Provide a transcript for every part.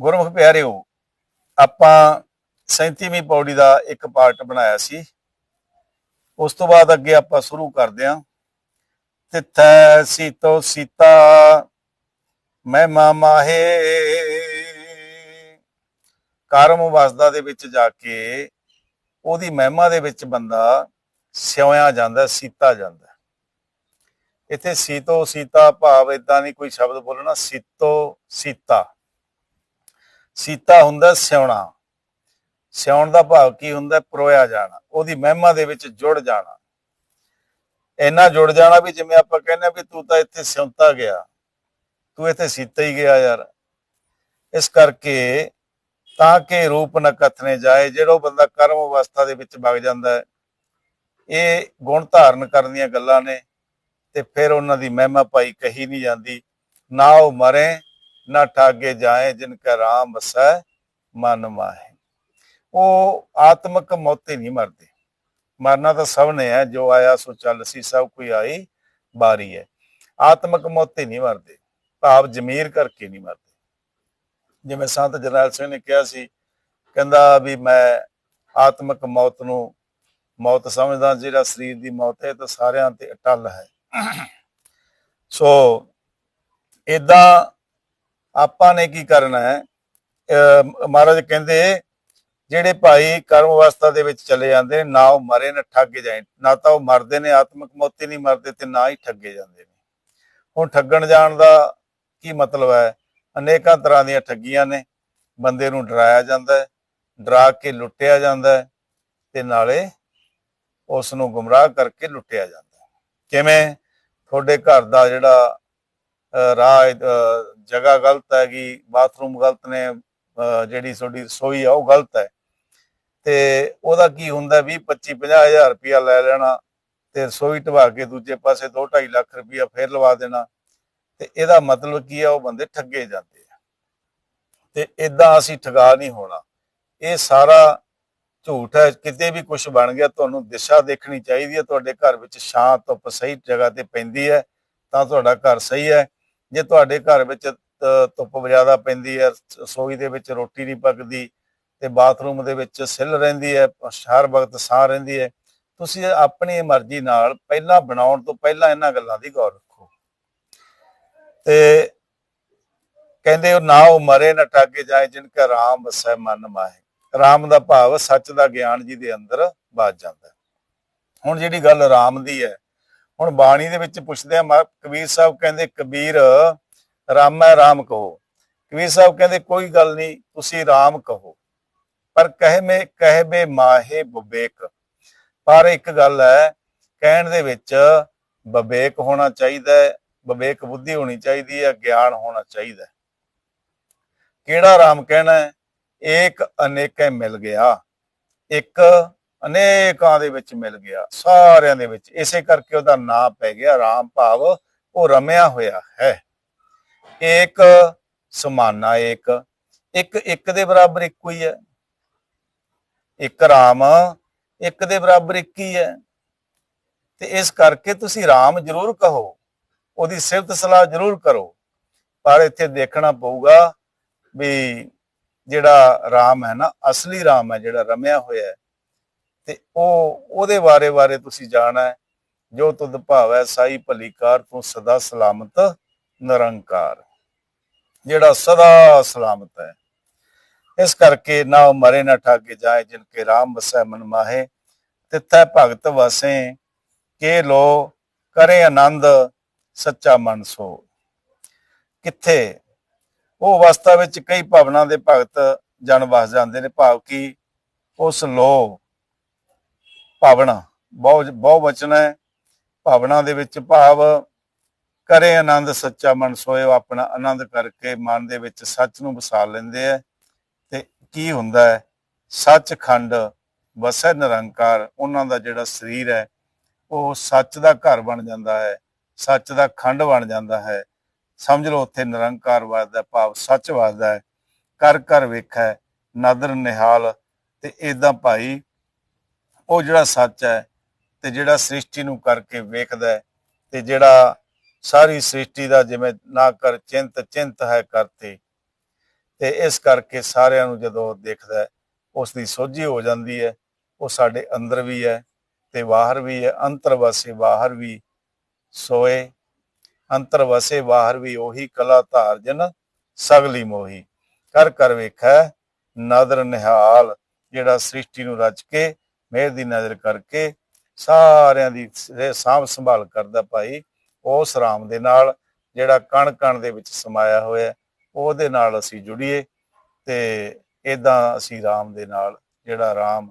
ਗੁਰਮੁਖ ਪਿਆਰਿਓ, ਆਪਾਂ 37ਵੀਂ ਪੌੜੀ ਦਾ ਇੱਕ ਪਾਰਟ ਬਣਾਇਆ ਸੀ। ਉਸ ਤੋਂ ਬਾਅਦ ਅੱਗੇ ਆਪਾਂ ਸ਼ੁਰੂ ਕਰਦੇ ਹਾਂ। ਤਿੱਥੈ ਸੀਤੋ ਸੀਤਾ, ਮਹਿਮਾ ਮਾਹੇ। ਕਰਮ ਵਸਦਾ ਦੇ ਵਿੱਚ ਜਾ ਕੇ ਉਹਦੀ ਮਹਿਮਾ ਦੇ ਵਿੱਚ ਬੰਦਾ ਸਿਉਇਆ ਜਾਂਦਾ, ਸੀਤਾ ਜਾਂਦਾ। ਇੱਥੇ ਸੀਤੋ ਸੀਤਾ ਭਾਵ ਇਦਾਂ ਨਹੀਂ ਕੋਈ ਸ਼ਬਦ ਬੋਲਣਾ, ਸੀਤੋ ਸੀਤਾ। ਸੀਤਾ ਹੁੰਦਾ ਸਿਉਣਾ। ਸਿਉਣ ਦਾ ਭਾਵ ਕੀ ਹੁੰਦਾ? ਪਰੋਇਆ ਜਾਣਾ। ਉਹਦੀ ਮਹਿਮਾ ਦੇ ਵਿੱਚ ਜੁੜ ਜਾਣਾ। ਇੰਨਾ ਜੁੜ ਜਾਣਾ ਵੀ ਜਿਵੇਂ ਆਪਾਂ ਕਹਿੰਦੇ ਆ ਵੀ ਤੂੰ ਤਾਂ ਇੱਥੇ ਸਿਉਂਤਾ ਗਿਆ। ਤੂੰ ਇੱਥੇ ਸੀਤਾ ਹੀ ਗਿਆ ਯਾਰ। ਇਸ ਕਰਕੇ ਤਾਂ ਕਿ ਰੂਪ ਨ ਕਥਨੇ ਜਾਏ, ਜਿਹੜਾ ਬੰਦਾ ਕਰਮ ਅਵਸਥਾ ਦੇ ਵਿੱਚ ਵਗ ਜਾਂਦਾ ਹੈ, ਇਹ ਗੁਣ ਧਾਰਨ ਕਰਨ ਦੀਆਂ ਗੱਲਾਂ ਨੇ ਤੇ ਫਿਰ ਉਹਨਾਂ ਦੀ ਮਹਿਮਾ ਪਾਈ ਕਹੀ ਨਹੀਂ ਜਾਂਦੀ। ਨਾ ਉਹ ਮਰੇ ਨਾ ਠਾਗੇ ਜਾਏ ਜਿਨ ਕਾ ਰਾਮ ਵਸੈ ਮਨ ਮਾਹੇ। ਉਹ ਆਤਮਕ ਮੌਤੇ ਨਹੀਂ ਮਰਦੇ। ਮਰਨਾ ਤਾਂ ਸਭ ਨੇ ਹੈ, ਜੋ ਆਇਆ ਸੋ ਚੱਲ ਸੀ, ਸਭ ਕੋਈ ਆਈ ਬਾਰੀ ਹੈ। ਆਤਮਕ ਮੌਤੇ ਨਹੀਂ ਮਰਦੇ, ਭਾਵ ਜ਼ਮੀਰ ਕਰਕੇ ਨਹੀਂ ਮਰਦੇ। ਜਿਵੇਂ ਸੰਤ ਜਰਨੈਲ ਸਿੰਘ ਨੇ ਕਿਹਾ ਸੀ, ਕਹਿੰਦਾ ਵੀ ਮੈਂ ਆਤਮਕ ਮੌਤ ਨੂੰ ਮੌਤ ਸਮਝਦਾ, ਜਿਹੜਾ ਸਰੀਰ ਦੀ ਮੌਤ ਹੈ, ਇਹ ਤਾਂ ਸਾਰਿਆਂ ਤੇ ਅਟਲ ਹੈ। ਸੋ ਇਦਾਂ ਆਪਾਂ ਨੇ ਕੀ ਕਰਨਾ ਹੈ? ਮਹਾਰਾਜ ਕਹਿੰਦੇ, ਜਿਹੜੇ ਭਾਈ ਕਰਮ ਅਵਸਥਾ ਦੇ ਵਿੱਚ ਚਲੇ ਜਾਂਦੇ ਨੇ, ਨਾ ਉਹ ਮਰੇ, ਨਾ ਠੱਗੇ ਜਾਏ, ਨਾ ਤਾਂ ਉਹ ਮਰਦੇ ਨੇ, ਆਤਮਿਕ ਮੌਤੀ ਨਹੀਂ ਮਰਦੇ ਤੇ ਨਾ ਹੀ ਠੱਗੇ ਜਾਂਦੇ ਨੇ। ਹੁਣ ਠੱਗਣ ਜਾਣ ਦਾ ਕੀ ਮਤਲਬ ਹੈ? ਅਨੇਕਾਂ ਤਰ੍ਹਾਂ ਦੀਆਂ ਠੱਗੀਆਂ ਨੇ, ਬੰਦੇ ਨੂੰ ਡਰਾਇਆ ਜਾਂਦਾ ਹੈ, ਡਰਾ ਕੇ ਲੁੱਟਿਆ ਜਾਂਦਾ ਹੈ, ਤੇ ਨਾਲੇ ਉਸ ਨੂੰ ਗੁੰਮਰਾਹ ਕਰਕੇ ਲੁੱਟਿਆ ਜਾਂਦਾ ਕਿਵੇਂ? ਤੁਹਾਡੇ ਘਰ ਦਾ ਜਿਹੜਾ ਰਾਹ ਜਗ੍ਹਾ ਗਲਤ ਹੈਗੀ ਬਾਥਰੂਮ ਗਲਤ ਨੇ ਜਿਹੜੀ ਤੁਹਾਡੀ ਰਸੋਈ ਆ ਉਹ ਗਲਤ ਹੈ। ਤੇ ਉਹਦਾ ਕੀ ਹੁੰਦਾ 20 25 50000 ਰੁਪਇਆ ਲੈ ਲੈਣਾ ਤੇ ਰਸੋਈ ਢਵਾ ਕੇ ਦੂਜੇ ਪਾਸੇ 2.5 ਲੱਖ ਰੁਪਇਆ ਫੇਰ ਲਵਾ ਦੇਣਾ। ਤੇ ਇਹਦਾ ਮਤਲਬ ਕੀ ਆ, ਉਹ ਬੰਦੇ ਠੱਗੇ ਜਾਂਦੇ ਆ। ਤੇ ਇਦਾਂ ਅਸੀਂ ਠਗਾ ਨਹੀਂ ਹੋਣਾ। ਇਹ ਸਾਰਾ ਝੂਠ ਹੈ, ਕਿਤੇ ਵੀ ਕੁਝ ਬਣ ਗਿਆ ਤੁਹਾਨੂੰ ਦਿਸ਼ਾ ਦੇਖਣੀ ਚਾਹੀਦੀ ਹੈ। ਤੁਹਾਡੇ ਘਰ ਵਿੱਚ ਸ਼ਾਂਤ ਧੁੱਪ ਸਹੀ ਜਗ੍ਹਾ ਤੇ ਪੈਂਦੀ ਹੈ, ਤਾਂ ਤੁਹਾਡਾ ਘਰ ਸਹੀ ਹੈ। ਜੇ ਤੁਹਾਡੇ ਘਰ ਵਿੱਚ ਧੁੱਪ ਜ਼ਿਆਦਾ ਪੈਂਦੀ ਹੈ ਰਸੋਈ ਦੇ ਵਿੱਚ ਰੋਟੀ ਨਹੀਂ ਪੱਕਦੀ ਤੇ ਬਾਥਰੂਮ ਦੇ ਵਿੱਚ ਸਿੱਲ ਰਹਿੰਦੀ ਹੈ ਹਰ ਵਕਤ ਸਾਹ ਰਹਿੰਦੀ ਹੈ, ਤੁਸੀਂ ਆਪਣੀ ਮਰਜ਼ੀ ਨਾਲ ਪਹਿਲਾਂ ਬਣਾਉਣ ਤੋਂ ਪਹਿਲਾਂ ਇਹਨਾਂ ਗੱਲਾਂ ਦੀ ਗੌਰ ਰੱਖੋ। ਤੇ ਕਹਿੰਦੇ ਉਹ ਨਾ ਉਹ ਮਰੇ, ਨਾ ਟਾਗੇ ਜਾਏ ਜਿਨ ਕਾ ਰਾਮ ਵਸੈ ਮਨ ਮਾਹੇ। ਰਾਮ ਦਾ ਭਾਵ ਸੱਚ ਦਾ ਗਿਆਨ ਜੀ ਦੇ ਅੰਦਰ ਵੱਜ ਜਾਂਦਾ ਹੁਣ ਜਿਹੜੀ ਗੱਲ ਰਾਮ ਦੀ ਹੈ ਹੁਣ ਬਾਣੀ ਦੇ ਵਿੱਚ ਪੁੱਛਦੇ ਆ, ਮਾ- ਕਬੀਰ ਸਾਹਿਬ ਕਹਿੰਦੇ, ਕਬੀਰ, ਰਾਮ ਹੈ, ਰਾਮ ਕਹੋ। ਕਬੀਰ ਸਾਹਿਬ ਕਹਿੰਦੇ, ਕੋਈ ਗੱਲ ਨਹੀਂ, ਤੁਸੀਂ ਰਾਮ ਕਹੋ। ਪਰ ਕਹੇ ਮੇ, ਕਹੇ ਬੇ ਮਾਹੇ ਬਵੇਕ ਪਰ ਇੱਕ ਗੱਲ ਹੈ, ਕਹਿਣ ਦੇ ਵਿੱਚ ਵਿਵੇਕ ਹੋਣਾ ਚਾਹੀਦਾ ਹੈ ਵਿਵੇਕ ਬੁੱਧੀ ਹੋਣੀ ਚਾਹੀਦੀ ਹੈ, ਗਿਆਨ ਹੋਣਾ ਚਾਹੀਦਾ ਕਿਹੜਾ ਰਾਮ ਕਹਿਣਾ ਹੈ? ਏਕ ਅਨੇਕੇ ਮਿਲ ਗਿਆ, ਇੱਕ ਅਨੇਕਾਂ ਦੇ ਵਿੱਚ ਮਿਲ ਗਿਆ, ਸਾਰਿਆਂ ਦੇ ਵਿੱਚ। ਇਸੇ ਕਰਕੇ ਉਹਦਾ ਨਾਮ ਪੈ ਗਿਆ ਰਾਮ ਭਾਵ, ਉਹ ਰਮਿਆ ਹੋਇਆ ਹੈ। ਏਕ ਸਮਾਨਾ ਏਕ, ਇੱਕ ਇੱਕ ਦੇ ਬਰਾਬਰ ਇੱਕੋ ਹੀ ਹੈ। ਇੱਕ ਰਾਮ, ਇੱਕ ਦੇ ਬਰਾਬਰ ਇੱਕ ਹੀ ਹੈ। ਤੇ ਇਸ ਕਰਕੇ ਤੁਸੀਂ ਰਾਮ ਜ਼ਰੂਰ ਕਹੋ, ਉਹਦੀ ਸਿਫਤ ਸਲਾਹ ਜ਼ਰੂਰ ਕਰੋ। ਪਰ ਇੱਥੇ ਦੇਖਣਾ ਪਊਗਾ ਵੀ ਜਿਹੜਾ ਰਾਮ ਹੈ ਨਾ, ਅਸਲੀ ਰਾਮ ਹੈ ਜਿਹੜਾ ਰਮਿਆ ਹੋਇਆ ਹੈ ਤੇ ਉਹ, ਉਹਦੇ ਬਾਰੇ ਬਾਰੇ ਤੁਸੀਂ ਜਾਣਾ। ਹੈ ਜੋ ਤੁਧ ਭਾਵੈ ਸਾਈ ਭਲੀਕਾਰ ਤੂੰ ਸਦਾ ਸਲਾਮਤ ਨਿਰੰਕਾਰ। ਜਿਹੜਾ ਸਦਾ ਸਲਾਮਤ ਹੈ। ਇਸ ਕਰਕੇ ਨਾ ਉਹ ਮਰੇ, ਨਾ ਠਾਗੇ ਜਾਏ, ਜਿਨ ਕੇ ਰਾਮ ਵਸੈ ਮਨ ਮਾਹੇ। ਤਿੱਥੈ ਭਗਤ ਵਸੇ, ਕੇ ਲੋ ਕਰੇ ਆਨੰਦ, ਸੱਚਾ ਮਨ ਸੋ। ਕਿੱਥੇ? ਉਹ ਅਵਸਥਾ ਵਿੱਚ ਕਈ ਭਾਵਨਾ ਦੇ ਭਗਤ ਜਨ ਵਸ ਜਾਂਦੇ ਨੇ। ਭਾਵ ਕਿ ਉਸ ਲੋ ਭਾਵਨਾ, ਬਹੁ ਬਹੁ ਵਚਨ ਹੈ। ਭਾਵਨਾ ਦੇ ਵਿੱਚ ਭਾਵ, ਕਰੇ ਆਨੰਦ ਸੱਚਾ ਮਨ ਸੋਏ ਆਪਣਾ ਆਨੰਦ ਕਰਕੇ ਮਨ ਦੇ ਵਿੱਚ ਸੱਚ ਨੂੰ ਵਸਾ ਲੈਂਦੇ ਆ ਤੇ ਕੀ ਹੁੰਦਾ ਹੈ? ਸੱਚਖੰਡ ਵਸੈ ਨਿਰੰਕਾਰ, ਉਹਨਾਂ ਦਾ ਜਿਹੜਾ ਸਰੀਰ ਹੈ, ਉਹ ਸੱਚ ਦਾ ਘਰ ਬਣ ਜਾਂਦਾ ਹੈ, ਸੱਚ ਦਾ ਖੰਡ ਬਣ ਜਾਂਦਾ ਹੈ। ਸਮਝ ਲਓ, ਉੱਥੇ ਨਿਰੰਕਾਰ ਵਸਦਾ, ਭਾਵ ਸੱਚ ਵਸਦਾ ਹੈ। ਕਰ ਕਰ ਵੇਖੈ, ਨਦਰ ਨਿਹਾਲ, ਤੇ ਇਦਾਂ ਭਾਈ ਉਹ ਜਿਹੜਾ ਸੱਚ ਹੈ ਤੇ ਜਿਹੜਾ ਸ੍ਰਿਸ਼ਟੀ ਨੂੰ ਕਰਕੇ ਵੇਖਦਾ ਤੇ ਜਿਹੜਾ ਸਾਰੀ ਸ੍ਰਿਸ਼ਟੀ ਦਾ ਜਿਵੇਂ ਨਾ ਕਰ ਚਿੰਤ ਚਿੰਤ ਹੈ ਕਰਤੇ ਤੇ ਇਸ ਕਰਕੇ ਸਾਰਿਆਂ ਨੂੰ ਜਦੋਂ ਦੇਖਦਾ ਉਸ ਦੀ ਸੋਝੀ ਹੋ ਜਾਂਦੀ ਹੈ, ਉਹ ਸਾਡੇ ਅੰਦਰ ਵੀ ਹੈ ਤੇ ਬਾਹਰ ਵੀ ਹੈ, ਅੰਤਰ ਵਸੇ ਬਾਹਰ ਵੀ ਸੋਏ, ਅੰਤਰ ਵਸੇ ਬਾਹਰ ਵੀ ਉਹੀ ਕਲਾ ਧਾਰ ਜਨ ਸਗਲੀ ਮੋਹੀ। ਕਰ ਕਰ ਵੇਖੈ, ਨਦਰ ਨਿਹਾਲ, ਜਿਹੜਾ ਸ੍ਰਿਸ਼ਟੀ ਨੂੰ ਰਚ ਕੇ ਮਿਹਰ ਦੀ ਨਜ਼ਰ ਕਰਕੇ ਸਾਰਿਆਂ ਦੀ ਸਾਂਭ ਸੰਭਾਲ ਕਰਦਾ ਭਾਈ। ਉਸ ਰਾਮ ਦੇ ਨਾਲ ਜਿਹੜਾ ਕਣ ਕਣ ਦੇ ਵਿੱਚ ਸਮਾਇਆ ਹੋਇਆ, ਉਹਦੇ ਨਾਲ ਅਸੀਂ ਜੁੜੀਏ ਤੇ ਇਦਾਂ ਅਸੀਂ ਰਾਮ ਦੇ ਨਾਲ, ਜਿਹੜਾ ਰਾਮ,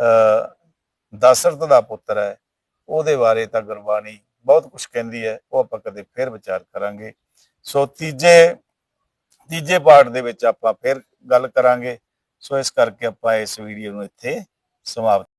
ਅ ਦਸ਼ਰਥ ਦਾ ਪੁੱਤਰ ਹੈ, ਉਹਦੇ ਬਾਰੇ ਤਾਂ ਗੁਰਬਾਣੀ ਬਹੁਤ ਕੁਝ ਕਹਿੰਦੀ ਹੈ, ਉਹ ਆਪਾਂ ਕਦੇ ਫਿਰ ਵਿਚਾਰ ਕਰਾਂਗੇ। ਸੋ ਤੀਜੇ ਤੀਜੇ ਪਾਰਟ ਦੇ ਵਿੱਚ ਆਪਾਂ ਫਿਰ ਗੱਲ ਕਰਾਂਗੇ। ਸੋ ਇਸ ਕਰਕੇ ਆਪਾਂ ਇਸ ਵੀਡੀਓ ਨੂੰ ਇੱਥੇ são lá